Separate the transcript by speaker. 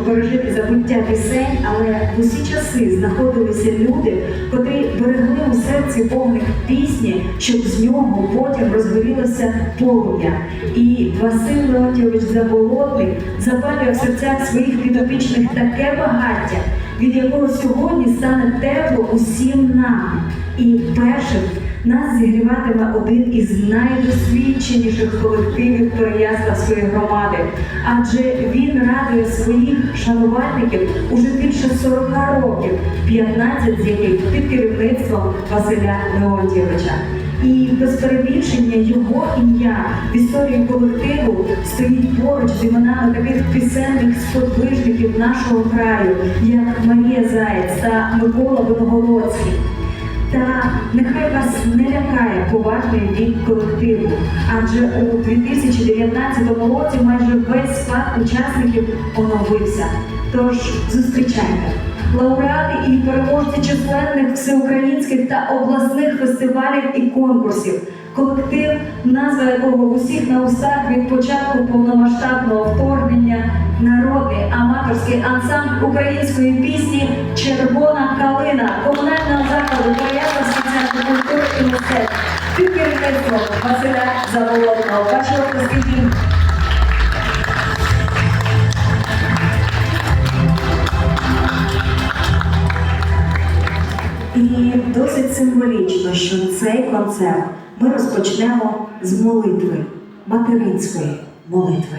Speaker 1: пережити забуття пісень, але в усі часи знаходилися люди, котрі берегли у серці вогник пісні, щоб з нього потім розгорілося полум'я. І Василь Леонтьович Заболотний запалює в серцях своїх підопічних таке багаття, від якого сьогодні стане тепло усім нам. І першим нас зігріватиме один із найдосвідченіших колективів Переяславської громади, адже він радує своїх шанувальників уже більше 40 років, 15 з яких під керівництвом Василя Леонтьєвича. І без перебільшення його ім'я в історії колективу стоїть поруч з іменами таких пісенних сподвижників нашого краю, як Марія Заєць та Микола Виногородський. Та нехай вас не лякає поважний вік колективу, адже у 2019 році майже весь склад учасників оновився. Тож зустрічайте лауреати і переможці численних всеукраїнських та обласних фестивалів і конкурсів. Колектив, назва якого усіх на устах від початку повномасштабного вторгнення, народний аматорський ансамбль української пісні Червона калина комунального закладу Переяславський центр культури і мистецтв під керівництвом Василя Заволодного. Ваші І досить символічно, що цей концерт ми розпочнемо з молитви, материнської молитви.